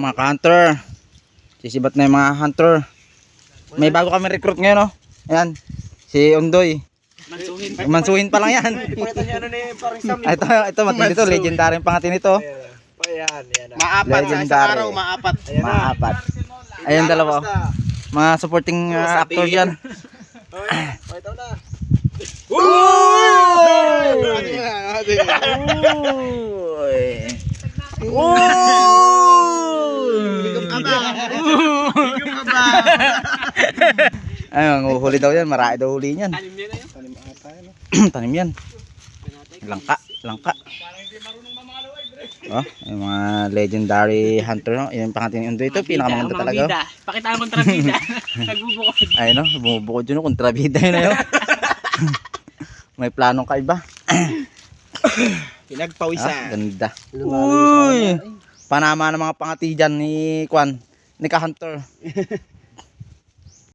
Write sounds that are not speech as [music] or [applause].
mga ka-hunter. Sisibat na yung mga hunter. May bago kami recruit ngayon, oh. Ayan. Si Undoy. Mansuhin. Mansuhin pa lang yan. Ano ni parang Sam. ito, ito, matindi to. Legendary yung pangatin ito. Ayan, ayan. ah. Maapat sa isang araw, maapat. Ayan na. Maapat. Ayan dalawa. oh. Mga supporting uh, actor dyan. [laughs] Pakita mo na. Uy! [laughs] Ayun, uhuli daw yan. Marami daw huli yan. Tanim niya na yun. Tanim ata. [clears throat] Tanim yan. Langka, langka. Oh, yung mga legendary hunter, no? Yung pangatin yung ito, pinakamaganda talaga. oh. Pakita mo kontrabida. [laughs] Nagbubukod. Ay no, bumubukod yun, kontrabida yun na [laughs] yun. May planong kaiba. [coughs] Ah, Pinagpawisan. ganda. Uy! Panama ng mga pangati dyan ni Kwan, ni Ka-Hunter. [laughs]